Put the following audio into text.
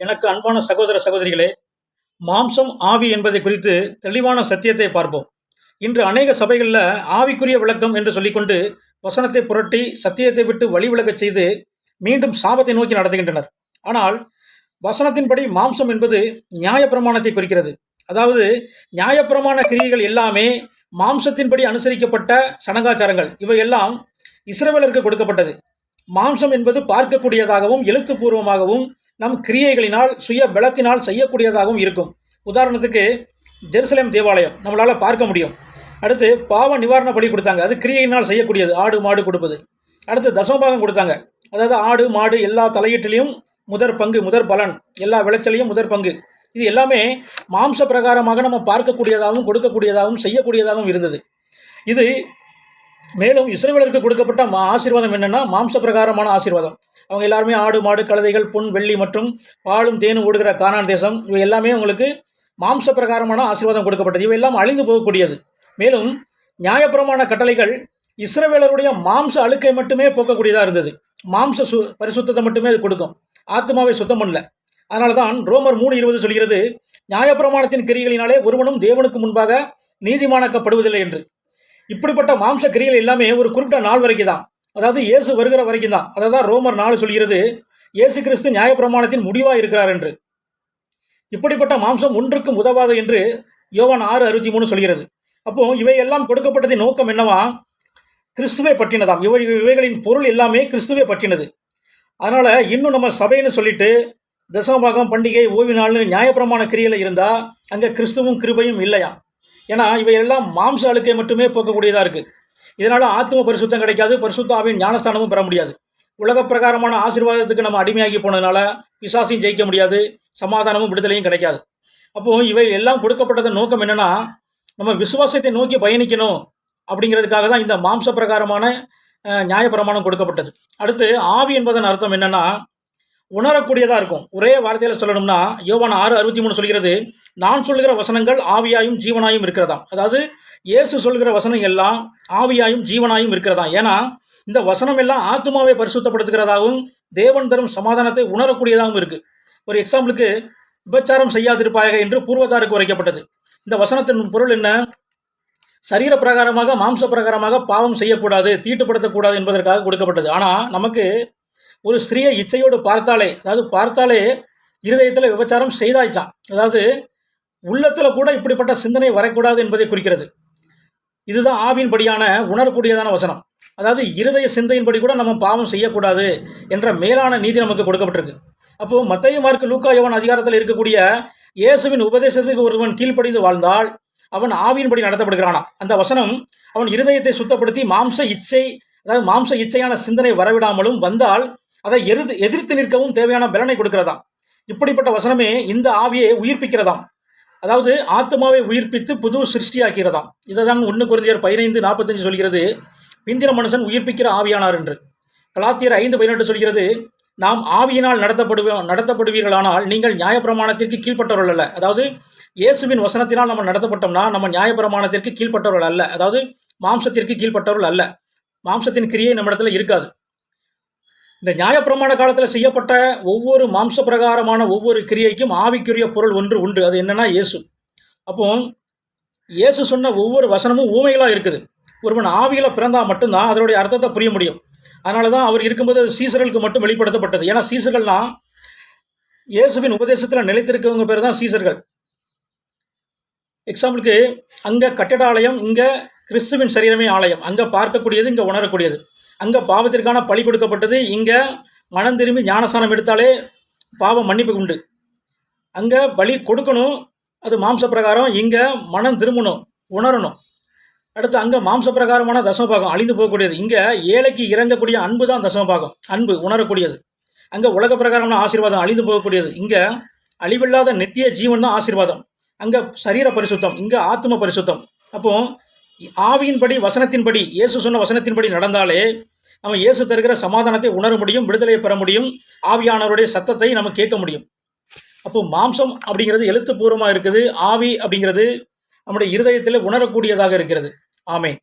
எனக்கு அன்பான சகோதர சகோதரிகளே மாம்சம் ஆவி என்பதை குறித்து தெளிவான சத்தியத்தை பார்ப்போம். இன்று அநேக சபைகளில் ஆவிக்குரிய விளக்கம் என்று சொல்லிக்கொண்டு வசனத்தை புரட்டி சத்தியத்தை விட்டு வழி விலகச் செய்து மீண்டும் சாபத்தை நோக்கி நடத்துகின்றனர். ஆனால் வசனத்தின்படி மாம்சம் என்பது நியாயப்பிரமாணத்தை குறிக்கிறது. அதாவது நியாயப்பிரமாண கிரியைகள் எல்லாமே மாம்சத்தின்படி அனுசரிக்கப்பட்ட சடங்காச்சாரங்கள் இவையெல்லாம் இஸ்ரவேலருக்கு கொடுக்கப்பட்டது. மாம்சம் என்பது பார்க்கக்கூடியதாகவும் எழுத்துப்பூர்வமாகவும் நம் கிரியைகளினால் சுய பலத்தினால் செய்யக்கூடியதாகவும் இருக்கும். உதாரணத்துக்கு ஜெருசலேம் தேவாலயம். நம்மளால் பார்க்க முடியும். அடுத்து பாவ நிவாரண பலி கொடுத்தாங்க. அது கிரியையினால் செய்யக்கூடியது. ஆடு மாடு கொடுப்பது. அடுத்து தசமபாகம் கொடுத்தாங்க. அதாவது ஆடு மாடு எல்லா தலையீட்டிலையும் முதற் பங்கு முதற் பலன். எல்லா விளைச்சலையும் முதற் பங்கு. இது எல்லாமே மாம்ச பிரகாரமாக நம்ம பார்க்கக்கூடியதாகவும் கொடுக்கக்கூடியதாகவும் செய்யக்கூடியதாகவும் இருந்தது. இது மேலும் இஸ்ரேலருக்கு கொடுக்கப்பட்ட மா ஆசீர்வாதம் என்னென்னா மாம்ச பிரகாரமான ஆசீர்வாதம். அவங்க எல்லாருமே ஆடு மாடு கழுதைகள் புண் வெள்ளி மற்றும் பாலும் தேனும் ஓடுகிற கானான் தேசம். இவை எல்லாமே அவங்களுக்கு மாம்ச பிரகாரமான ஆசீர்வாதம் கொடுக்கப்பட்டது. இவை எல்லாம் அழிந்து போகக்கூடியது. மேலும் நியாயபுரமான கட்டளைகள் இஸ்ரவேலருடைய மாம்ச அழுக்கை மட்டுமே போக்கக்கூடியதாக இருந்தது. மாம்ச சு பரிசுத்தத்தை மட்டுமே அது கொடுக்கும். ஆத்மாவை சுத்தம் பண்ணல. அதனால தான் ரோமர் மூணு இருபது சொல்கிறது நியாயப்பிரமாணத்தின் கிரிகளினாலே ஒருவனும் தேவனுக்கு முன்பாக நீதிமானாக்கப்படுவதில்லை என்று. இப்படிப்பட்ட மாம்ச கிரிகள் எல்லாமே ஒரு குறிப்பிட்ட நாள் வரைக்கும் தான் அதாவது இயேசு வருகிற வரைக்கும் தான். அதை தான் ரோமர் நாலு சொல்கிறது இயேசு கிறிஸ்து நியாயப்பிரமாணத்தின் முடிவாக இருக்கிறார் என்று. இப்படிப்பட்ட மாம்சம் ஒன்றுக்கும் உதவாது என்று யோவான் ஆறு அறுபத்தி மூணு சொல்கிறது. அப்போ இவையெல்லாம் கொடுக்கப்பட்டதின் நோக்கம் என்னவா? கிறிஸ்துவை பற்றினதாம். இவை இவைகளின் பொருள் எல்லாமே கிறிஸ்துவை பற்றினது. அதனால் இன்னும் நம்ம சபைன்னு சொல்லிட்டு தசமபாகம் பண்டிகை ஓய்வு நாள்னு நியாயப்பிரமாண கிரியில் இருந்தால் அங்கே கிறிஸ்துவும் கிருபையும் இல்லையா ஏன்னா இவையெல்லாம் மாம்ச அழுக்கை மட்டுமே போக்கக்கூடியதாக இருக்குது இதனால் ஆத்ம பரிசுத்தம் கிடைக்காது பரிசுத்தாவின் ஞானஸ்தானமும் பெற முடியாது. உலக பிரகாரமான ஆசீர்வாதத்துக்கு நம்ம அடிமையாகி போனதுனால பிசாசையும் ஜெயிக்க முடியாது சமாதானமும் விடுதலையும் கிடைக்காது. அப்போது இவை எல்லாம் கொடுக்கப்பட்டதன் நோக்கம் என்னென்னா நம்ம விசுவாசத்தை நோக்கி பயணிக்கணும் அப்படிங்கிறதுக்காக தான் இந்த மாம்ச பிரகாரமான நியாயப்பிரமாணம் கொடுக்கப்பட்டது. அடுத்து ஆவி என்பதன் அர்த்தம் என்னென்னா உணரக்கூடியதாக இருக்கும். ஒரே வார்த்தையில் சொல்லணும்னா யோவான் ஆறு அறுபத்தி மூணு சொல்கிறது நான் சொல்கிற வசனங்கள் ஆவியாயும் ஜீவனாயும் இருக்கிறதாம். அதாவது இயேசு சொல்கிற வசனம் எல்லாம் ஆவியாயும் ஜீவனாயும் இருக்கிறதாம். ஏன்னா இந்த வசனம் எல்லாம் ஆத்மாவை பரிசுத்தப்படுத்துகிறதாகவும் தேவன் தரும் சமாதானத்தை உணரக்கூடியதாகவும் இருக்குது ஒரு எக்ஸாம்பிளுக்கு விபச்சாரம் செய்யாதிருப்பாயாக என்று பூர்வதாருக்கு உரைக்கப்பட்டது. இந்த வசனத்தின் பொருள் என்ன? சரீர பிரகாரமாக மாம்ச பிரகாரமாக பாவம் செய்யக்கூடாது தீட்டுப்படுத்தக்கூடாது என்பதற்காக கொடுக்கப்பட்டது. ஆனால் நமக்கு ஒரு ஸ்திரீயை இச்சையோடு பார்த்தாலே அதாவது பார்த்தாலே இருதயத்தில் விபச்சாரம் செய்தாய்ச்சான் அதாவது உள்ளத்தில் கூட இப்படிப்பட்ட சிந்தனை வரக்கூடாது என்பதை குறிக்கிறது. இதுதான் ஆவின்படியான உணரக்கூடியதான வசனம். அதாவது இருதய சிந்தையின்படி கூட நம்ம பாவம் செய்யக்கூடாது என்ற மேலான நீதி நமக்கு கொடுக்கப்பட்டிருக்கு. அப்போ மத்திய மார்க்கு லூக்கா யவன் அதிகாரத்தில் இருக்கக்கூடிய இயேசுவின் உபதேசத்துக்கு ஒருவன் கீழ்ப்படிந்து வாழ்ந்தால் அவன் ஆவியின்படி நடத்தப்படுகிறானா அந்த வசனம் அவன் இருதயத்தை சுத்தப்படுத்தி மாம்ச இச்சை அதாவது மாம்ச இச்சையான சிந்தனை வரவிடாமலும் வந்தால் அதை எதிர்த்து எதிர்த்து நிற்கவும் தேவையான பலனை கொடுக்கிறதாம். இப்படிப்பட்ட வசனமே இந்த ஆவியை உயிர்ப்பிக்கிறதாம். அதாவது ஆத்மாவை உயிர்ப்பித்து புது சிருஷ்டியாக்கிறதாம். இதை தான் ஒன்று குறைந்தர் பதினைந்து நாற்பத்தஞ்சு சொல்கிறது பிந்திர மனுஷன் உயிர்ப்பிக்கிற ஆவியானார் என்று. கலாத்தியர் ஐந்து பதினெட்டு சொல்கிறது நாம் ஆவியினால் நடத்தப்படுவோம் நடத்தப்படுவீர்களானால் நீங்கள் நியாயப்பிரமாணத்திற்கு கீழ்ப்பட்டவர்கள் அல்ல. அதாவது இயேசுவின் வசனத்தினால் நம்ம நடத்தப்பட்டோம்னா நம்ம நியாயப்பிரமாணத்திற்கு கீழ்ப்பட்டவர்கள் அல்ல. அதாவது மாம்சத்திற்கு கீழ்ப்பட்டவர்கள் அல்ல. மாம்சத்தின் கிரியை நம்மிடத்தில் இருக்காது. இந்த நியாயப்பிரமாண காலத்தில் செய்யப்பட்ட ஒவ்வொரு மாம்ச பிரகாரமான ஒவ்வொரு கிரியைக்கும் ஆவிக்குரிய பொருள் ஒன்று உண்டு. அது என்னன்னா இயேசு. அப்போ இயேசு சொன்ன ஒவ்வொரு வசனமும் ஊமைகளாக இருக்குது. ஒருவன் ஆவியில் பிறந்தால் மட்டும்தான் அதனுடைய அர்த்தத்தை புரிய முடியும். அதனால தான் அவர் இருக்கும்போது அது சீசர்களுக்கு மட்டும் வெளிப்படுத்தப்பட்டது. ஏன்னா சீசர்கள்லாம் இயேசுவின் உபதேசத்தில் நிலைத்திருக்கவங்க பேர் தான் சீசர்கள். எக்ஸாம்பிளுக்கு அங்கே கட்டட ஆலயம் இங்கே கிறிஸ்துவின் சரீரமே ஆலயம். அங்கே பார்க்கக்கூடியது இங்கே உணரக்கூடியது. அங்கே பாவத்திற்கான பழி கொடுக்கப்பட்டது. இங்கே மனம் திரும்பி ஞானஸ்தானம் எடுத்தாலே பாவம் மன்னிப்பு உண்டு. அங்கே பலி கொடுக்கணும். அது மாம்ச பிரகாரம் இங்கே மனம் திரும்பணும் உணரணும். அடுத்து அங்கே மாம்ச பிரகாரமான தசமபாகம் அழிந்து போகக்கூடியது. இங்கே ஏழைக்கு இறங்கக்கூடிய அன்பு தான் தசமபாகம். அன்பு உணரக்கூடியது. அங்கே உலக பிரகாரமான ஆசீர்வாதம் அழிந்து போகக்கூடியது. இங்கே அழிவில்லாத நித்திய ஜீவன் தான் ஆசீர்வாதம். அங்கே சரீர பரிசுத்தம் இங்கே ஆத்ம பரிசுத்தம். அப்போது ஆவியின்படி வசனத்தின்படி இயேசு சொன்ன வசனத்தின்படி நடந்தாலே நம்ம இயேசு தருகிற சமாதானத்தை உணர முடியும் விடுதலையை பெற முடியும் ஆவியானவருடைய சத்தத்தை நம்ம கேட்க முடியும். அப்போ மாம்சம் அப்படிங்கிறது எழுத்துப்பூர்வமாக இருக்குது ஆவி அப்படிங்கிறது நம்முடைய இருதயத்தில் உணரக்கூடியதாக இருக்கிறது. ஆமேன்.